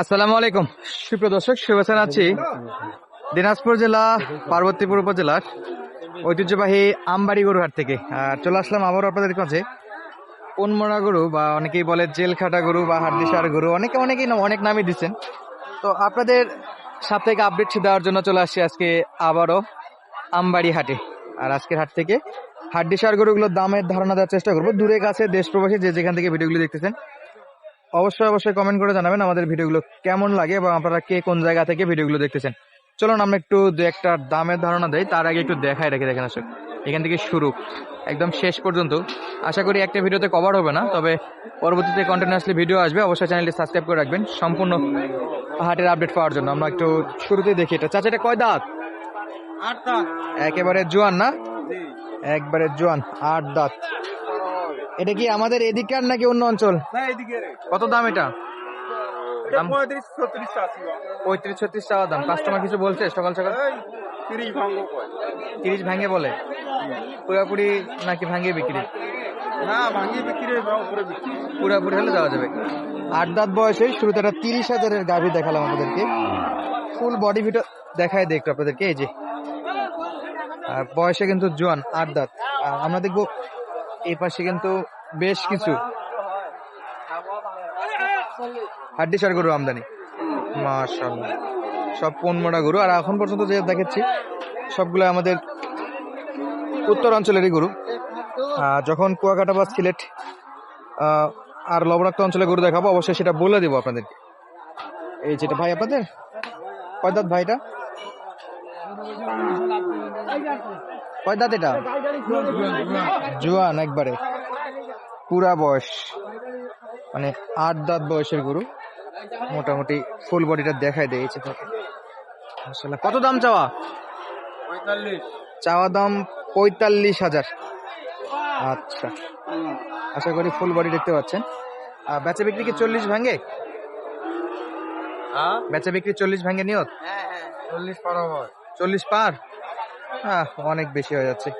আসসালামু আলাইকুম। সুপ্রিয় দর্শক, শুভেচ্ছা আছি দিনাজপুর জেলা, পার্বতীপুর উপজেলার ঐতিহ্যবাহী আমবাড়ি গরুহাট থেকে। আর চলে আসলাম আবারও আপনাদের কাছে পনমরা গরু বা অনেকেই বলে জেল খাটা গরু বা হাড্ডিসার গরু, অনেকে অনেকেই অনেক নামই দিচ্ছেন। তো আপনাদের সাপ্তাহিক আপডেট দেওয়ার জন্য চলে আসছি আজকে আবারও আমবাড়ি হাটে। আর আজকের হাট থেকে হাড্ডিসার গরুগুলোর দামের ধারণা দেওয়ার চেষ্টা করব। দূরে কাছে দেশ প্রবাসী যে যেখান থেকে ভিডিওগুলো দেখতেছেন অবশ্যই অবশ্যই কমেন্ট করে জানাবেন আমাদের ভিডিওগুলো কেমন লাগে এবং আপনারা কে কোন জায়গা থেকে ভিডিওগুলো দেখতেছেন। চলুন আমরা একটু দু একটা দামের ধারণা দেই তার আগে একটু দেখাই রেখে দেখেন আসলে এখান থেকে শুরু একদম শেষ পর্যন্ত। আশা করি একটা ভিডিওতে কভার হবে না তবে পরবর্তীতে কন্টিনিউসলি ভিডিও আসবে অবশ্যই চ্যানেলটি সাবস্ক্রাইব করে রাখবেন সম্পূর্ণ হাটের আপডেট পাওয়ার জন্য। আমরা একটু শুরুতেই দেখি এটা। চাচা এটা কয় দাঁত? একেবারে জোয়ান না? একবারে জোয়ান আট দাঁত। এটা কি আমাদের এদিককার নাকি অন্য অঞ্চল? কত দাম এটা? পঁয়ত্রিশ ছত্রিশ টাকা দাম। কাস্টমার কিছু বলছে সকাল সকাল? তিরিশ ভাঙে বলে। পুরাপুরি নাকি ভাঙে বিক্রি? পুরাপুরি হলে যাওয়া যাবে। আট দাঁত বয়সে শুরুতে একটা তিরিশ হাজারের গাভী দেখালাম আপনাদেরকে। ফুল বডি ভিডিও দেখায় দেখতো আপনাদেরকে এই যে। আর বয়সে কিন্তু জোয়ান আট দাঁত। আমরা দেখব এই পাশে কিন্তু বেশ কিছু। হাড্ডি সার গরু আমদানি। মাশাল্লাহ সব পনমোড়া গরু? আর এখন পর্যন্ত যে দেখাচ্ছি সবগুলো আমাদের উত্তর অঞ্চলেরই গরু। যখন কুয়াকাটা বা সিলেট আর লবণাক্ত অঞ্চলে গরু দেখাবো, অবশ্যই সেটা বলে দেবো আপনাদেরকে। এই যেটা ভাই আপনাদের? কয় দাঁত ভাইটা কয় দাঁত এটা? জোয়ান, একবারে। পুরা বয়স মানে আট দাঁত বয়সের গরু। মোটামুটি ফুল বডিটা দেখাই দিয়েছে তাকে কত দাম চাওয়া? চাওয়া দাম পঁয়তাল্লিশ হাজার। আচ্ছা। আশা করি ফুল বডি দেখতে পাচ্ছেন। আর বেচা বিক্রি কি চল্লিশ ভাঙে? বেচা বিক্রি চল্লিশ ভাঙে নিয়ত? চল্লিশ পার চল্লিশ পার? অনেক বেশি হয়ে যাচ্ছে।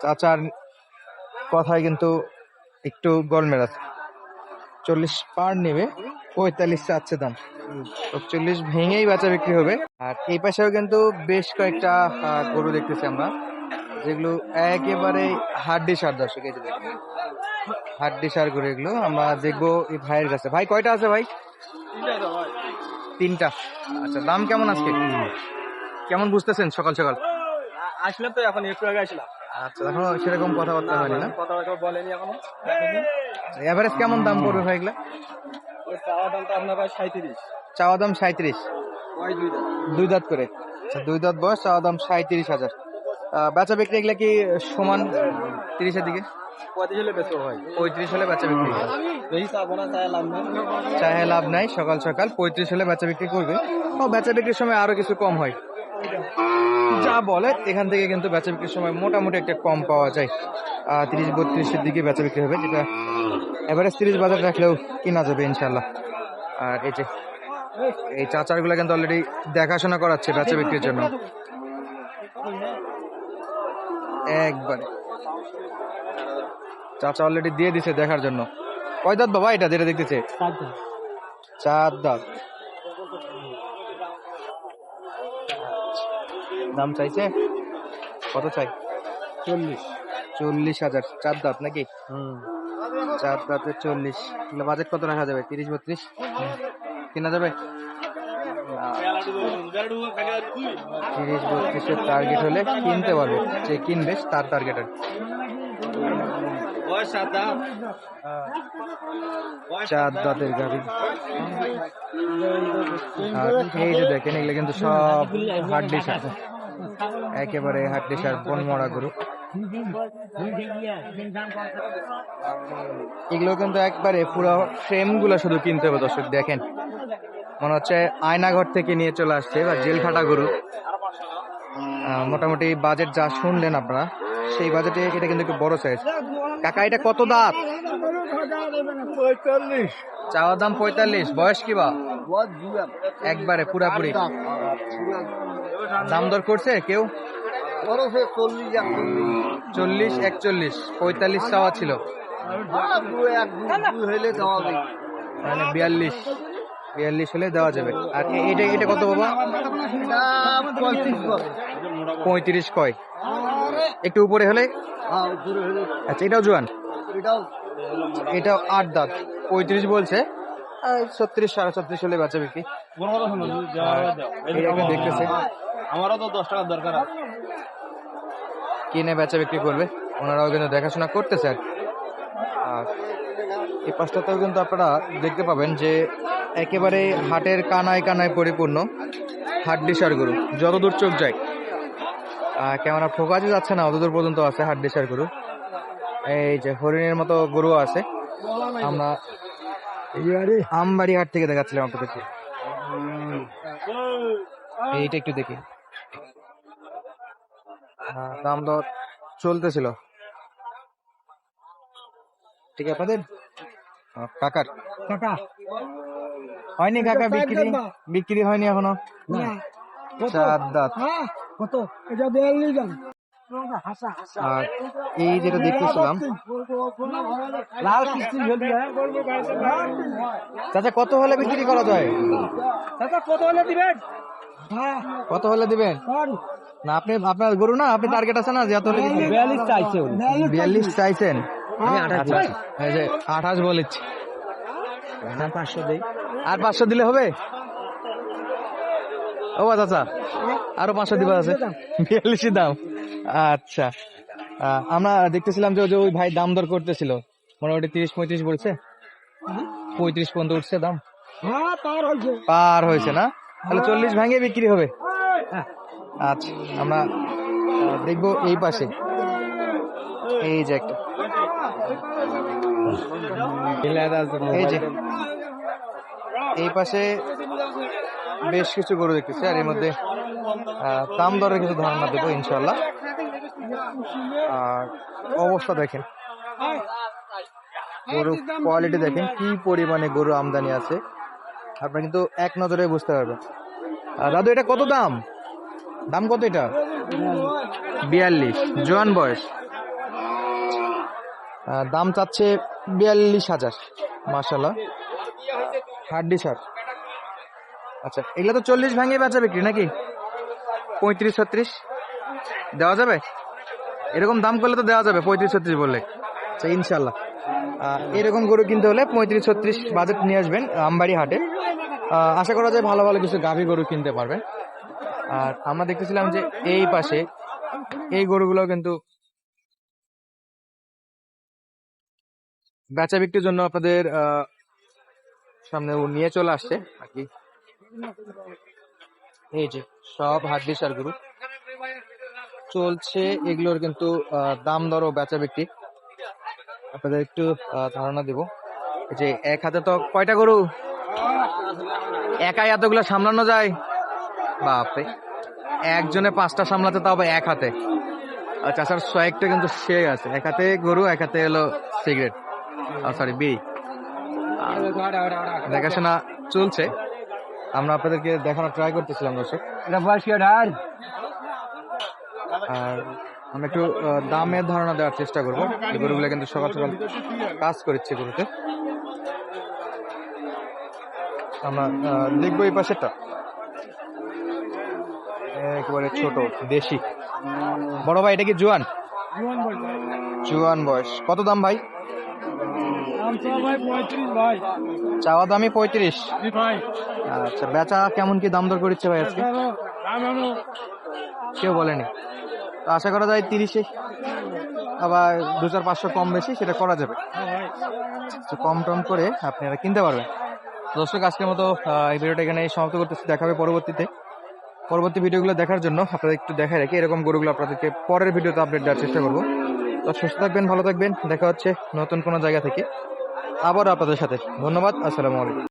চাচার কথায় কিন্তু একটু গোলমেল আছে। চল্লিশ পার নেবে পঁয়তাল্লিশ চাচ্ছে দাম। চল্লিশ ভেঙেই বেচা বিক্রি হবে। আর এই পাশেও কিন্তু বেশ কয়েকটা গরু দেখতেছি আমরা যেগুলো একেবারে হাড্ডি সার দর্শক এই যে হাড্ডি সার গরু এগুলো আমরা দেখব এই ভাইয়ের কাছে। ভাই কয়টা আছে ভাই? তিনটা। আচ্ছা দাম কেমন আজকে? কেমন বুঝতেছেন সকাল সকাল? আসলে তো এখন একটু আগে আসলাম। আচ্ছা এখনও সেরকম কথাবার্তা হয়নি না? কথা কথা বলেনি এখনও। এভারেজ কেমন দাম পড়বে ভাই এগুলা চাওয়া দাম তো আপনার প্রায় সাঁত্রিশ চাওয়া দাম সাঁত্রিশ দুই দাঁত। করে? আচ্ছা দুই দাঁত বয়স চাওয়া দাম সাঁত্রিশ হাজার। বেচা বিক্রি এগুলা কি সমান তিরিশের দিকে? পঁয়ত্রিশ হলে বেশি হয় পঁয়ত্রিশ হলে বেচা বিক্রি না চাহে লাভ নাই সকাল সকাল পঁয়ত্রিশ হলে বেচা বিক্রি করবে। ও বেচা বিক্রির সময় আরও কিছু কম হয়। যা বলে এখান থেকে কিন্তু বেচা বিক্রির সময় মোটামুটি একটা কম পাওয়া যায়। তিরিশ বত্রিশের দিকে বেচা বিক্রি হবে যেটা এভারেজ তিরিশ বাজার রাখলেও কিনা যাবে ইনশাল্লাহ আর এই যে এই চাচারগুলো কিন্তু অলরেডি দেখাশোনা করাচ্ছে বেচা বিক্রির জন্য। একবার। চাচা অলরেডি দিয়ে দিছে দেখার জন্য। কয় দাঁত বাবা এটা যেটা দেখতেছে? চার দাঁত। দাম চাইছে? কত চাই? চল্লিশ। চল্লিশ হাজার। চার দাঁত নাকি? হুম। চার দাঁতে চল্লিশ। তাহলে বাজেট কত রাখা যাবে? তিরিশ বত্রিশ? কেনা যাবে? তিরিশ বত্রিশের টার্গেট হলে কিনতে পারবে। যে কিনবে তার টার্গেট আর চার দাঁতের গাড়ি। আর এই যে দেখেন এগুলো কিন্তু সব হাড্ডি সার একেবারে হাড্ডি সার বন মরা গরু। এগুলো কিন্তু একবারে পুরো ফ্রেমগুলো শুধু কিনতে হবে, দর্শক, দেখেন। মনে হচ্ছে আয়নাঘর থেকে নিয়ে চলে আসছে বা জেল খাটা গরু মোটামুটি বাজেট যা শুনলেন আপনারা, সেই বাজেটে এটা কিন্তু একটু বড় সাইজ কাকা, এটা কত দাঁত? পঁয়তাল্লিশ চাওয়া দাম পঁয়তাল্লিশ। বয়স কি বা? একবারে পুরাপুরি। দাম দর করছে কেউ? চল্লিশ চল্লিশ একচল্লিশ পঁয়তাল্লিশ চাওয়া ছিল। মানে বিয়াল্লিশ বিয়াল্লিশ হলে দেওয়া যাবে। আর এটা এটা কত বাবা? পঁয়ত্রিশ কয়? একটু উপরে হলে? হ্যাঁ উপরে হলে। আচ্ছা এটাও জোয়ান? এটাও। আট দাঁত। পঁয়ত্রিশ বলছে? ছত্রিশ সাড়ে ছত্রিশ হলে বেচা বিক্রি। এটা দেখতেছে। আমারও তো দশ টাকার দরকার আছে। কিনে বেচা বিক্রি করবে? ওনারাও কিন্তু দেখাশোনা করতেছে আর এই পাশটাতেও কিন্তু আপনারা দেখতে পাবেন যে একেবারে হাটের কানায় কানায় পরিপূর্ণ হাট ডিসার গরু যতদূর চোখ যায়। ক্যামেরা ফোকাসে যাচ্ছে না অতদূর পর্যন্ত আছে হাট ডিসার গরু। এই যে হরিণের মতো গরু আছে। আমরা আমবাড়ি হাট থেকে দেখাচ্ছিলাম আপনাদেরকে। এইটা একটু দেখি। দাম দর চলতেছিল। ঠিক আছে আপনাদের? কাকার। কাকা। হয়নি কাকা বিক্রি? বিক্রি হয়নি এখনও? চার দাঁত। কত? এটা বিয়াল্লিশ দাম আর এই যেটা দেখতেছিলাম লাল চাচা কত হলে বিক্রি করা যায়? দাদা কত হলে দিবেন? হ্যাঁ কত হলে দিবেন? না আপনি আপনার গরু না আপনি টার্গেট আছে না যে এত হলে বিয়াল্লিশ চাইছে বিয়াল্লিশ চাইছেন? আমি আঠাশ আচ্ছা, বলেছি। পাঁচশো দেই। আর পাঁচশো দিলে হবে? ও চাচা আরও পাঁচশো দিবা আছে। বিয়াল্লিশই দাম। আচ্ছা আহ, আমরা দেখতেছিলাম যে ওই যে ওই ভাই দাম দর করতেছিল। মোটামুটি তিরিশ পঁয়ত্রিশ বলছে। পঁয়ত্রিশ পর্যন্ত উঠছে দাম। হ্যাঁ পার হয়েছে। না? তাহলে চল্লিশ ভাঙে বিক্রি হবে। আচ্ছা আমরা দেখব এই পাশে। এই যে একটা। এই যে। এই পাশে বেশ কিছু গরু দেখতেছি আর এর মধ্যে দাম দরের কিছু ধারণা দেবো ইনশাল্লাহ আর অবস্থা দেখেন। গরু কোয়ালিটি দেখেন, কি পরিমাণে গরু আমদানি আছে। আপনারা কিন্তু এক নজরে বুঝতে পারবেন। দাদু, এটা কত দাম? দাম কত এটা? বিয়াল্লিশ। জোয়ান বয়স। দাম চাচ্ছে বিয়াল্লিশ হাজার মাসাল্লাহ হাড্ডি সার আচ্ছা এগুলো তো চল্লিশ ভাঙে বেচা বিক্রি নাকি? পঁয়ত্রিশ ছত্রিশ। দেওয়া যাবে? এরকম দাম করলে তো দেওয়া যাবে পঁয়ত্রিশ ছত্রিশ বললে। আচ্ছা ইনশাল্লাহ এরকম গরু কিনতে হলে পঁয়ত্রিশ ছত্রিশ বাজেট নিয়ে আসবেন আমবাড়ি হাটে। আশা করা যায় ভালো ভালো কিছু গাভী গরু কিনতে পারবেন। আর আমরা দেখতেছিলাম যে এই পাশে এই গরুগুলো কিন্তু বেচা বিক্রির জন্য আপনাদের সামনে ও নিয়ে চলে আসছে আর কি। এই যে সব দিশার গরু। চলছে এগুলোর কিন্তু দাম দর ও বেচা বিক্রি। আপনাদের একটু ধারণা দিব। যে এক হাতে তো কয়টা গরু? একাই এতগুলো সামলানো যায়? বাপরে। একজনে পাঁচটা সামলাতে তাও আবার এক হাতে। আর চাষার ছয়েকটা কিন্তু সে আছে। এক হাতে গরু এক হাতে এলো সিগারেট। সরি বি দেখাশোনা চলছে। আমরা আপনাদেরকে দেখানোর ট্রাই করতেছিলাম দর্শক। আর আমরা একটু দামের ধারণা দেওয়ার চেষ্টা করব। এই গরুগুলো কিন্তু সকাল সকাল কাজ করেছে গরুতে। আমরা দেখব এই পাশেরটা। একেবারে ছোট দেশি। বড় ভাই এটা কি জুয়ান? জুয়ান বয়স কত দাম ভাই? চাওয়া দামই পঁয়ত্রিশ। আচ্ছা বেচা কেমন কি দাম দর করেছে ভাই আজকে? কেউ বলেনি। তো আশা করা যায় তিরিশে। আবার দু চার পাঁচশো কম বেশি সেটা করা যাবে। কম টম করে আপনারা কিনতে পারবেন। দর্শক আজকের মতো এই ভিডিওটা এখানে সমাপ্ত করতেছি। দেখাবে পরবর্তীতে। পরবর্তী ভিডিওগুলো দেখার জন্য আপনাদের একটু দেখায় রেখে এরকম গরুগুলো আপনাদেরকে পরের ভিডিওতে আপডেট দেওয়ার চেষ্টা করব। তো সুস্থ থাকবেন, ভালো থাকবেন। দেখা হচ্ছে নতুন কোনো জায়গা থেকে। আবার আপনাদের সাথে। ধন্যবাদ, আসসালামু আলাইকুম।